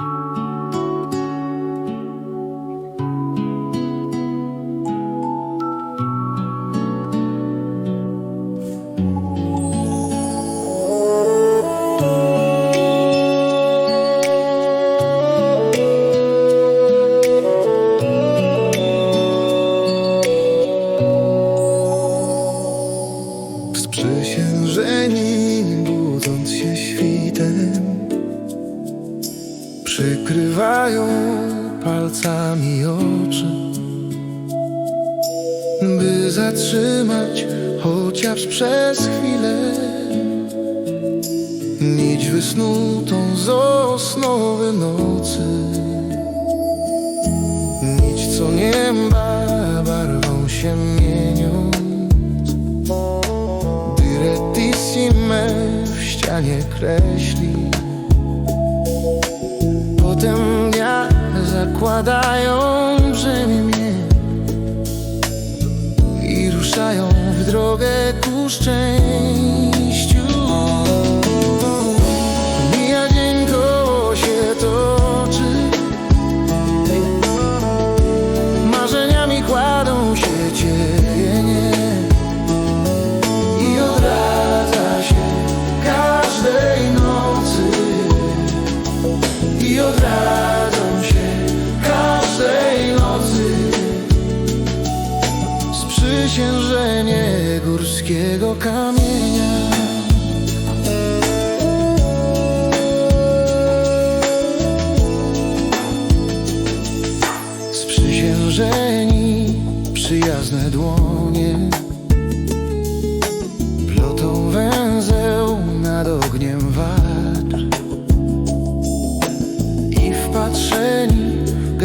Música Przykrywają palcami oczy By zatrzymać chociaż przez chwilę Nić wysnutą z osnowy nocy. Nić co nieba barwą się mienią. Direttissime w ścianie kreśli zakładają brzemię I ruszają w drogę ku szczęściu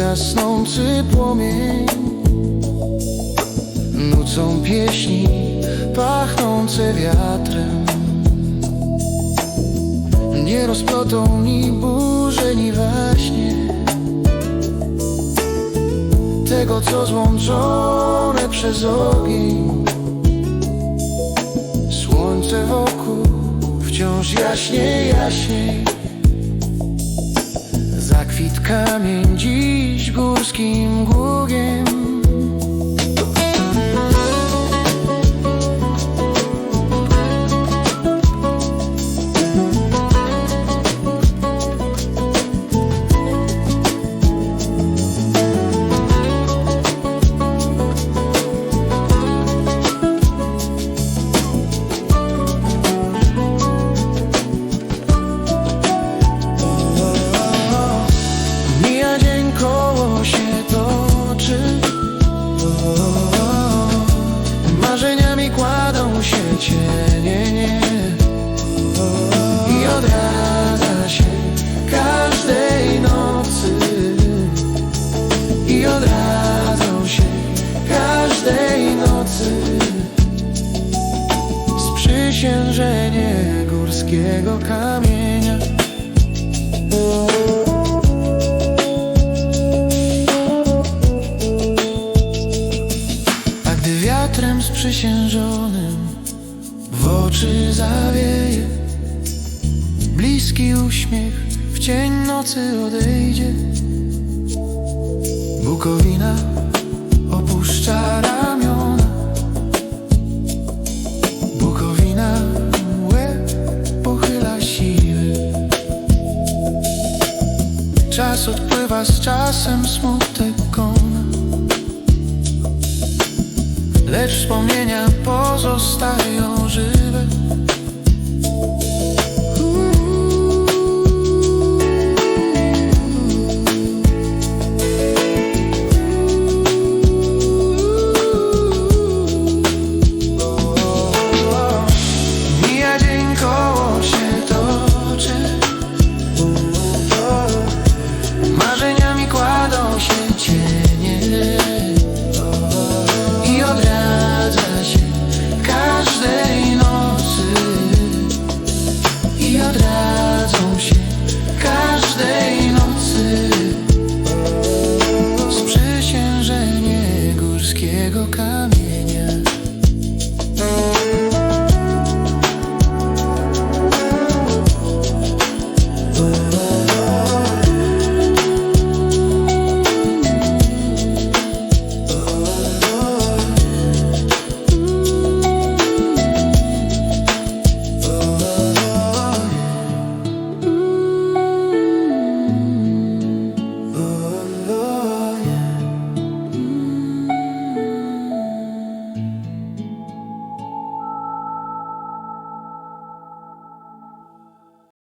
gasnący płomień. Nucą pieśni pachnące wiatrem. Nie rozplotą ni burzy, ni waśnie. Tego, co złączone przez ogień. Słońce wokół wciąż jaśniej, jaśniej Zakwit kamień dziś górskim gługiem Sprzysiężenie górskiego kamienia. A gdy wiatrem sprzysiężonym w oczy zawieje Bliski uśmiech w cień nocy odejdzie. Bukowina opuszcza Odpływa z czasem smutek Lecz wspomnienia pozostają żywe